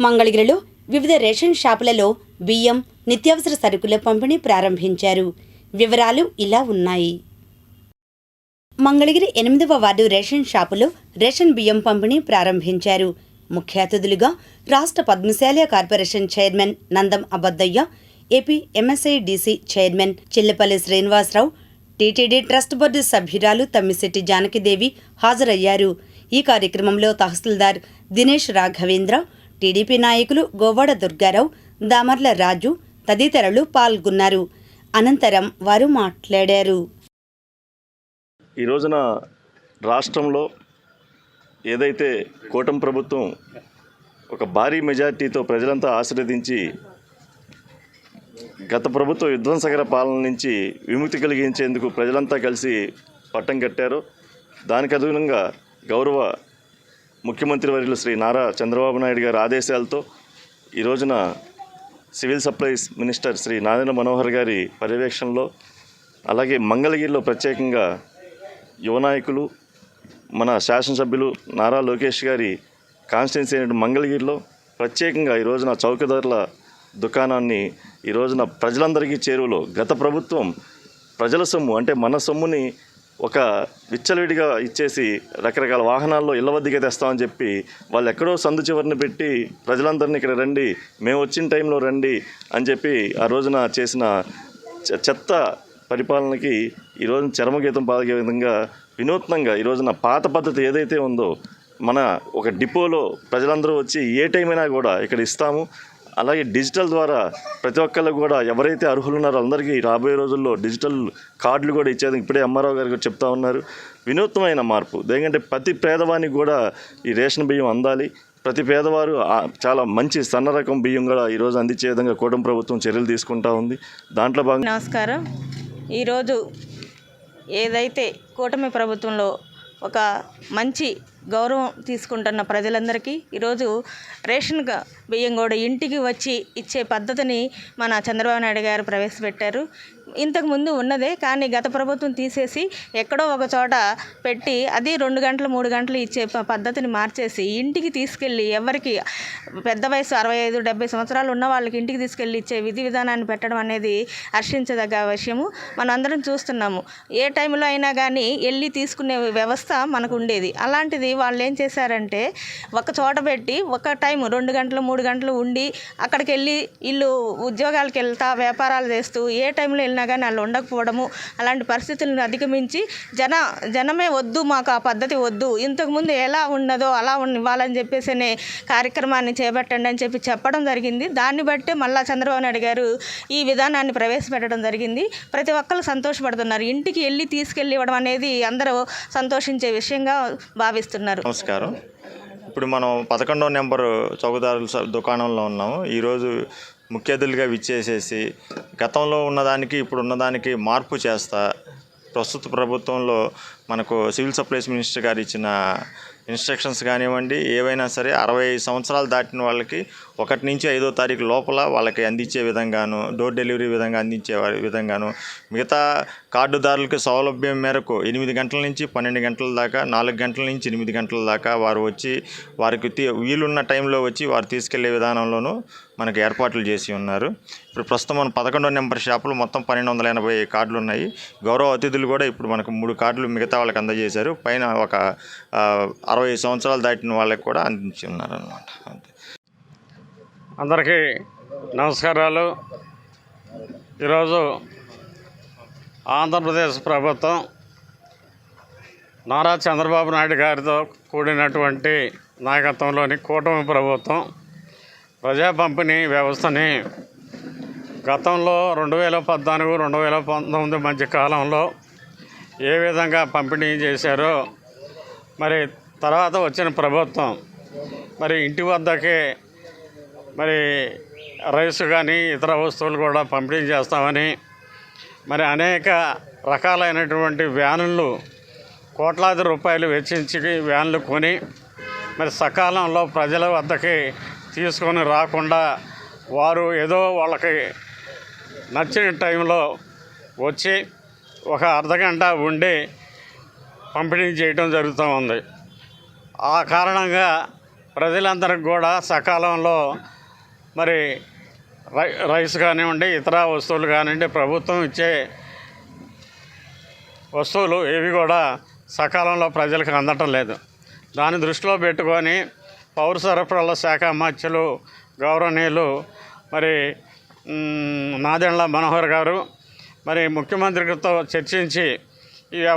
మంగళగిరిలో వివిధ రేషన్ షాపులలో బియ్యం నిత్యావసర సరుకుల పంపిణీ ప్రారంభించారు. వివరాలు ఇలా ఉన్నాయి. మంగళగిరి ఎనిమిదవ వార్డు రేషన్ షాపులో రేషన్ బియ్యం పంపిణీ ప్రారంభించారు. ముఖ్య అతిథులుగా రాష్ట్ర పద్మశాలియ corporation chairman Nandam Abaddaiah AP MSIDC chairman Chillapalli Srinivasarao TTD trust board సభ్యురాలు తమ్మిశెట్టి జానకిదేవి హాజరయ్యారు. ఈ కార్యక్రమంలో తహసీల్దార్ దినేష్ రాఘవేంద్ర టీడీపీ నాయకులు గోవాడ దుర్గారావు దామర్ల రాజు తదితరులు పాల్గొన్నారు. అనంతరం వారు మాట్లాడారు. ఈ రోజున రాష్ట్రంలో ఏదైతే కూటమి ప్రభుత్వం ఒక భారీ మెజార్టీతో ప్రజలంతా ఆశీర్వదించి గత ప్రభుత్వ విధ్వంసకర పాలన నుంచి విముక్తి కలిగించేందుకు ప్రజలంతా కలిసి పట్టం కట్టారు. దానికి అనుగుణంగా గౌరవ ముఖ్యమంత్రి వర్యులు శ్రీ నారా చంద్రబాబు నాయుడు గారి ఆదేశాలతో ఈ రోజున civil supplies minister Shri Narayana Manohar గారి పర్యవేక్షణలో అలాగే మంగళగిరిలో ప్రత్యేకంగా యువ నాయకులు మన శాసనసభ్యులు నారా లోకేష్ గారి కాన్స్టిట్యున్సీ అయిన మంగళగిరిలో ప్రత్యేకంగా ఈ రోజున చౌకధరల దుకాణాన్ని ఈ రోజున ప్రజలందరికీ చేరువలో గత ప్రభుత్వం ప్రజల సొమ్ము అంటే మన సొమ్ముని ఒక విచ్చలవిడిగా ఇచ్చేసి రకరకాల వాహనాల్లో ఇళ్ళ వద్దకే తెస్తామని చెప్పి వాళ్ళు ఎక్కడో సందు చివరిని పెట్టి ప్రజలందరినీ ఇక్కడ రండి మేము వచ్చిన టైంలో రండి అని చెప్పి ఆ రోజున చేసిన చె- చెత్త పరిపాలనకి ఈరోజు చరమగీతం పాల్గే విధంగా వినూత్నంగా ఈ రోజున పాత పద్ధతి ఏదైతే ఉందో మన ఒక డిపోలో ప్రజలందరూ వచ్చి ఏ టైం అయినా కూడా ఇక్కడ ఇస్తాము. అలాగే డిజిటల్ ద్వారా ప్రతి ఒక్కళ్ళకు కూడా ఎవరైతే అర్హులు ఉన్నారో అందరికీ రాబోయే రోజుల్లో డిజిటల్ కార్డులు కూడా ఇచ్చేది ఇప్పుడే అమ్మారావు గారు చెప్తా ఉన్నారు. వినూత్నమైన మార్పు. ఎందుకంటే ప్రతి పేదవానికి కూడా ఈ రేషన్ బియ్యం అందాలి. ప్రతి పేదవారు చాలా మంచి సన్న రకం బియ్యం కూడా ఈరోజు అందించే విధంగా కూటమి ప్రభుత్వం చర్యలు తీసుకుంటా ఉంది. దాంట్లో భాగంగా నమస్కారం. ఈరోజు ఏదైతే కూటమి ప్రభుత్వంలో ఒక మంచి గౌరవం తీసుకుంటున్న ప్రజలందరికీ ఈరోజు రేషన్ బియ్యం కూడా ఇంటికి వచ్చి ఇచ్చే పద్ధతిని మన చంద్రబాబు నాయుడు గారు ప్రవేశపెట్టారు. ఇంతకు ముందు ఉన్నదే కానీ గత ప్రభుత్వం తీసేసి ఎక్కడో ఒక చోట పెట్టి అది రెండు గంటలు మూడు గంటలు ఇచ్చే ప- పద్ధతిని మార్చేసి ఇంటికి తీసుకెళ్ళి ఎవరికి పెద్ద వయసు అరవై ఐదు డెబ్బై సంవత్సరాలు ఉన్న వాళ్ళకి ఇంటికి తీసుకెళ్ళి ఇచ్చే విధి విధానాన్ని పెట్టడం అనేది హర్షించదగ్గ విషయము. మనం అందరం చూస్తున్నాము. ఏ టైంలో అయినా కానీ వెళ్ళి తీసుకునే వ్యవస్థ మనకు ఉండేది. అలాంటిది వాళ్ళు ఏం చేశారంటే ఒక చోట పెట్టి ఒక టైం రెండు గంటలు మూడు గంటలు ఉండి అక్కడికి వెళ్ళి వీళ్ళు ఉద్యోగాలకు వెళ్తా వ్యాపారాలు చేస్తూ ఏ టైంలో వెళ్ళినా కానీ వాళ్ళు ఉండకపోవడము అలాంటి పరిస్థితులను అధిగమించి జన జనమే వద్దు మాకు ఆ పద్ధతి వద్దు ఇంతకుముందు ఎలా ఉన్నదో అలా ఇవ్వాలని చెప్పేసి అనే కార్యక్రమాన్ని చేపట్టండి అని చెప్పి చెప్పడం జరిగింది. దాన్ని బట్టే మళ్ళా చంద్రబాబు నాయుడు గారు ఈ విధానాన్ని ప్రవేశపెట్టడం జరిగింది. ప్రతి ఒక్కరు సంతోషపడుతున్నారు. ఇంటికి వెళ్ళి తీసుకెళ్ళి ఇవ్వడం అనేది అందరూ సంతోషించే విషయంగా భావిస్తున్నారు. నమస్కారం. ఇప్పుడు మనం పదకొండవ నెంబరు చౌకదారుల స- దుకాణంలో ఉన్నాము. ఈరోజు ముఖ్య అతిథులుగా విచ్చేసేసి గతంలో ఉన్నదానికి ఇప్పుడు ఉన్నదానికి మార్పు చేస్తా ప్రస్తుత ప్రభుత్వంలో మనకు సివిల్ సప్లైస్ మినిస్టర్ గారు ఇచ్చిన ఇన్స్ట్రక్షన్స్ కానివ్వండి ఏవైనా సరే అరవై సంవత్సరాలు దాటిన వాళ్ళకి ఒకటి నుంచి ఐదో తారీఖు లోపల వాళ్ళకి అందించే విధంగాను డోర్ డెలివరీ విధంగా అందించే వారి విధంగాను మిగతా కార్డుదారులకు సౌలభ్యం మేరకు ఎనిమిది గంటల నుంచి పన్నెండు గంటల దాకా నాలుగు గంటల నుంచి ఎనిమిది గంటల దాకా వారు వచ్చి వారికి తీ- వీలున్న టైంలో వచ్చి వారు తీసుకెళ్ళే విధానంలోనూ మనకు ఏర్పాట్లు చేసి ఉన్నారు. ఇప్పుడు ప్రస్తుతం మన పదకొండో నెంబర్ షాపులు మొత్తం పన్నెండు వందల ఎనభై కార్డులు ఉన్నాయి. గౌరవ అతిథులు కూడా ఇప్పుడు మనకు మూడు కార్డులు మిగతా వాళ్ళకి అందజేశారు. పైన ఒక అరవై సంవత్సరాలు దాటిన వాళ్ళకి కూడా అందించి ఉన్నారనమాట అందరికీ నమస్కారాలు. ఈరోజు ఆంధ్రప్రదేశ్ ప్రభుత్వం నారా చంద్రబాబు నాయుడు గారితో కూడినటువంటి నాయకత్వంలోని కూటమి ప్రభుత్వం ప్రజా పంపిణీ వ్యవస్థని గతంలో రెండు వేల పద్నాలుగు రెండు వేల పంతొమ్మిది మధ్య కాలంలో ఏ విధంగా పంపిణీ చేశారో మరి తర్వాత వచ్చిన ప్రభుత్వం మరి ఇంటి వద్దకే మరి రైస్ కానీ ఇతర వస్తువులు కూడా పంపిణీ చేస్తామని మరి అనేక రకాలైనటువంటి వ్యానులు కోట్లాది రూపాయలు వెచ్చించి వ్యాన్లు కొని మరి సకాలంలో ప్రజల వద్దకి తీసుకొని రాకుండా వారు ఏదో వాళ్ళకి నచ్చిన టైంలో వచ్చి ఒక అర్ధగంట ఉండి పంపిణీ చేయడం జరుగుతూ ఉంది. ఆ కారణంగా ప్రజలందరికి కూడా సకాలంలో మరి రై రైస్ కానివ్వండి ఇతర వస్తువులు కానివ్వండి ప్రభుత్వం ఇచ్చే వస్తువులు ఏవి కూడా సకాలంలో ప్రజలకు అందటం లేదు. దాన్ని దృష్టిలో పెట్టుకొని పౌర సరఫరాల శాఖ మధ్యలు గౌరవనీయులు మరి నాదెండ్ల మనోహర్ గారు మరి ముఖ్యమంత్రితో చర్చించి ఈ వ్యవ